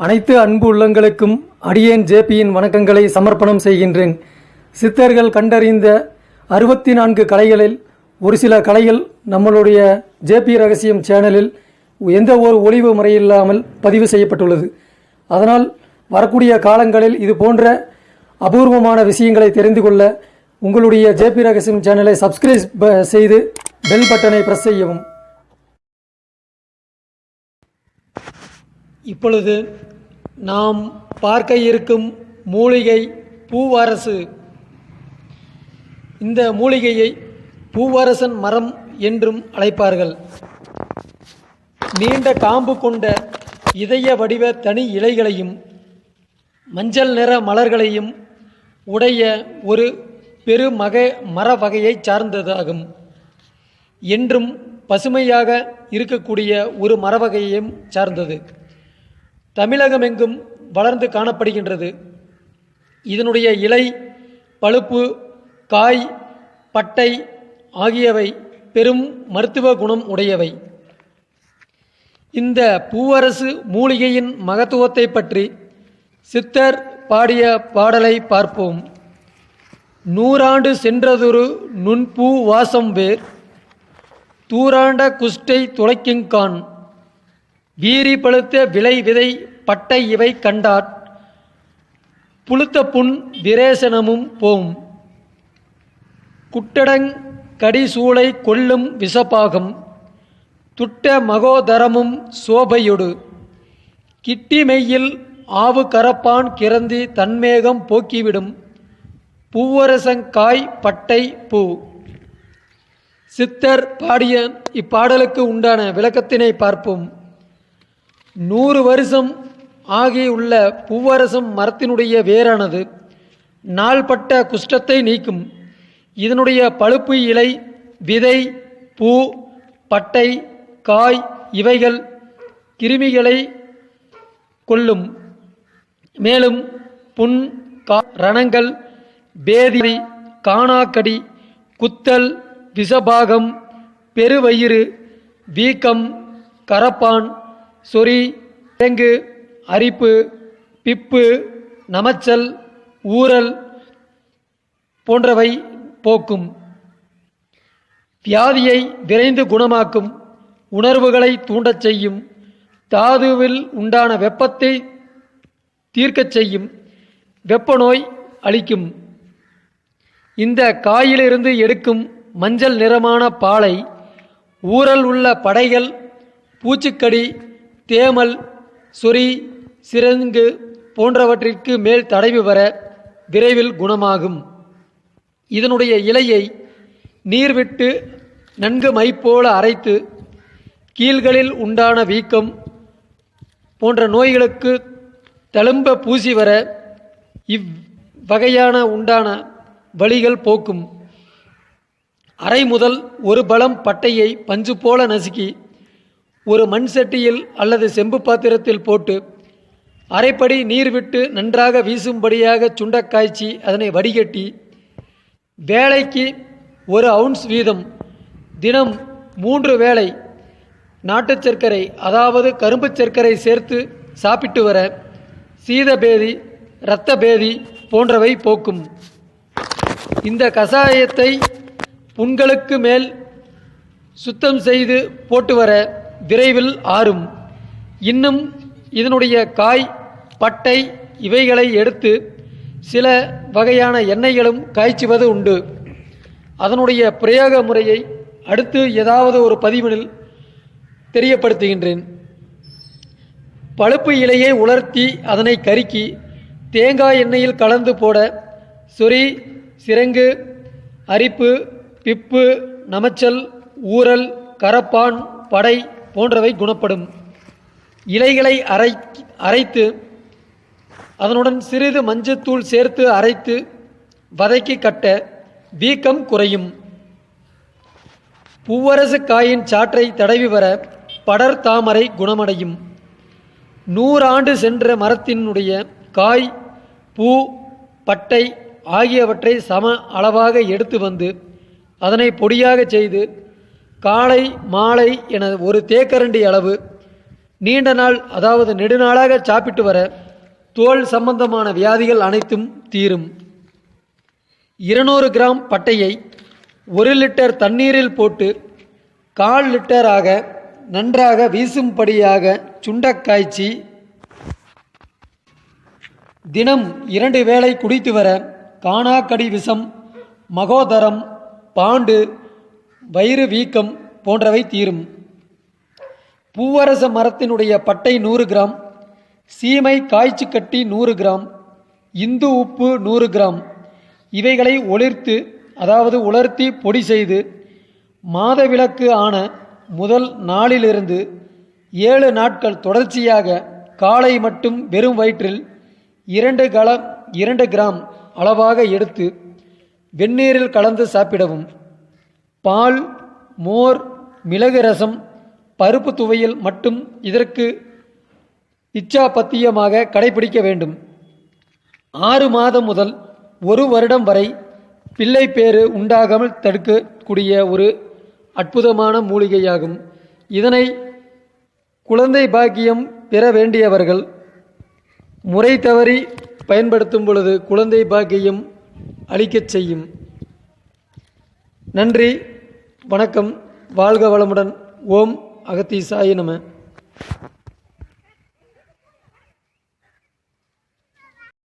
அனைத்து அன்பு உள்ளங்களுக்கும் அடியேன் ஜேபியின் வணக்கங்களை சமர்ப்பணம் செய்கின்றேன். சித்தர்கள் கண்டறிந்த அறுபத்தி நான்கு கலைகளில் ஒரு சில கலைகள் நம்மளுடைய ஜேபி ரகசியம் சேனலில் எந்த ஒரு ஒளிவு முறையில்லாமல் பதிவு செய்யப்பட்டுள்ளது. அதனால் வரக்கூடிய காலங்களில் இது போன்ற அபூர்வமான விஷயங்களை தெரிந்து கொள்ள உங்களுடைய ஜேபி ரகசியம் சேனலை சப்ஸ்கிரைப் செய்து பெல் பட்டனை பிரஸ் செய்யவும். இப்பொழுது நாம் பார்க்க இருக்கும் மூலிகை பூவரசு. இந்த மூலிகையை பூவரசன் மரம் என்றும் அழைப்பார்கள். நீண்ட காம்பு கொண்ட இதய வடிவ தனி இலைகளையும் மஞ்சள் நிற மலர்களையும் உடைய ஒரு பெருமக மர வகையை சார்ந்ததாகும். என்றும் பசுமையாக இருக்கக்கூடிய ஒரு மரவகையையும் சார்ந்தது. தமிழகமெங்கும் வளர்ந்து காணப்படுகின்றது. இதனுடைய இலை பழுப்பு காய் பட்டை ஆகியவை பெரும் மருத்துவ குணம் உடையவை. இந்த பூவரசு மூலிகையின் மகத்துவத்தை பற்றி சித்தர் பாடிய பாடலை பார்ப்போம். நூறாண்டு சென்றதொரு நுண்பூ வாசம் வேர் தூராண்ட குஷ்டை துளைக்குங்கான் வீரி பழுத்த விலை விதை பட்டை இவை கண்டாட் புழுத்த புண் விரேசனமும் போம். குட்டடங் கடிசூளை கொல்லும் விசப்பாகம் துட்ட மகோதரமும் சோபையொடு. கிட்டி மெய்யில் ஆவு கரப்பான் கிறந்தி தன்மேகம் போக்கிவிடும். பூவரசங்காய் பட்டை பூ. சித்தர் பாடிய இப்பாடலுக்கு உண்டான விளக்கத்தினை பார்ப்போம். நூறு வருஷம் ஆகியுள்ள பூவரசம் மரத்தினுடைய வேரானது நாள்பட்ட குஷ்டத்தை நீக்கும். இதனுடைய பழுப்பு இலை விதை பூ பட்டை காய் இவைகள் கிருமிகளை கொல்லும். மேலும் புண் கா ரணங்கள் பேதி காணாக்கடி குத்தல் விஷபாகம் பெருவயிறு வீக்கம் கரப்பான் சொறி தேங்கு அரிப்பு பிப்பு நமச்சல் ஊறல் போன்றவை போக்கும். வியாதியை விரைந்து குணமாக்கும் உணர்வுகளை தூண்டச் செய்யும் தாதுவில் உண்டான வெப்பத்தை தீர்க்கச் செய்யும் வெப்பநோய் அளிக்கும். இந்த காயிலிருந்து எடுக்கும் மஞ்சள் நிறமான பாலை ஊறல் உள்ள படைகள் பூச்சிக்கடி தேமல் சொறி சிறங்கு போன்றவற்றிற்கு மேல் தடவி வர விரைவில் குணமாகும். இதனுடைய இலையை நீர் விட்டு நன்கு மைப்போல அரைத்து கீழ்களில் உண்டான வீக்கம் போன்ற நோய்களுக்கு தழும்ப பூசி வர இவ்வகையான உண்டான வழிகள் போக்கும். அரை முதல் ஒரு பலம் பட்டையை பஞ்சு போல நசுக்கி ஒரு மண் சட்டியில் அல்லது செம்பு பாத்திரத்தில் போட்டு அரைப்படி நீர் விட்டு நன்றாக வீசும்படியாக சுண்டக்காய்ச்சி அதனை வடிகட்டி வேலைக்கு ஒரு அவுன்ஸ் வீதம் தினம் மூன்று வேளை நாட்டுச் சர்க்கரை அதாவது கரும்பு சர்க்கரை சேர்த்து சாப்பிட்டு வர சீதபேதி இரத்த பேதி போன்றவை போக்கும். இந்த கஷாயத்தை புண்களுக்கு மேல் சுத்தம் செய்து போட்டு வர விரைவில் ஆறும். இன்னும் இதனுடைய காய் பட்டை இவைகளை எடுத்து சில வகையான எண்ணெய்களும் காய்ச்சுவது உண்டு. அதனுடைய பிரயோக முறையை அடுத்து ஏதாவது ஒரு பதிவினில் தெரியப்படுத்துகின்றேன். பழுப்பு இலையை உலர்த்தி அதனை கருக்கி தேங்காய் எண்ணெயில் கலந்து போட சொறி சிரங்கு அரிப்பு பிப்பு நமச்சல் ஊறல் கரப்பான் படை போன்றவை குணப்படும். இலைகளை அரை அரைத்து அதனுடன் சிறிது மஞ்சத்தூள் சேர்த்து அரைத்து வதக்கி கட்ட வீக்கம் குறையும். பூவரசு காயின் சாற்றை தடவி வர படர் தாமரை குணமடையும். நூறாண்டு சென்ற மரத்தினுடைய காய் பூ பட்டை ஆகியவற்றை சம அளவாக எடுத்து வந்து அதனை பொடியாக செய்து காலை மாலை என ஒரு தேக்கரண்டி அளவு. நீண்ட நாள் அதாவது நெடுநாளாக சாப்பிட்டு வர தோல் சம்பந்தமான வியாதிகள் அனைத்தும் தீரும். இருநூறு கிராம் பட்டையை ஒரு லிட்டர் தண்ணீரில் போட்டு கால் லிட்டராக நன்றாக வீசும்படியாக சுண்ட காய்ச்சி தினம் இரண்டு வேளை குடித்து வர காணாக்கடி விஷம் மகோதரம் பாண்டு வயிறு வீக்கம் போன்றவை தீரும். பூவரச மரத்தினுடைய பட்டை நூறு கிராம் சீமை காய்ச்சிக்கட்டி நூறு கிராம் இந்து உப்பு நூறு கிராம். இவைகளை ஒளிர்த்து அதாவது உலர்த்தி பொடி செய்து மாதவிலக்கு ஆன முதல் நாளிலிருந்து ஏழு நாட்கள் தொடர்ச்சியாக காலை மட்டும் வெறும் வயிற்றில் இரண்டு கல இரண்டு கிராம் அளவாக எடுத்து வெந்நீரில் கலந்து சாப்பிடவும். பால் மோர் மிளகு ரசம் பருப்பு துவையல் மட்டும் இதற்கு இச்சாபத்தியமாக கடைபிடிக்க வேண்டும். ஆறு மாதம் முதல் ஒரு வருடம் வரை பிள்ளை பேறு உண்டாகாமல் தடுக்கக்கூடிய ஒரு அற்புதமான மூலிகையாகும். இதனை குழந்தை பாக்கியம் பெற வேண்டியவர்கள் முறை தவறி பயன்படுத்தும் பொழுது குழந்தை பாக்கியம் அளிக்கச் செய்யும். நன்றி. வணக்கம். வாழ்க வளமுடன். ஓம் அகத்தீசாய நம்ம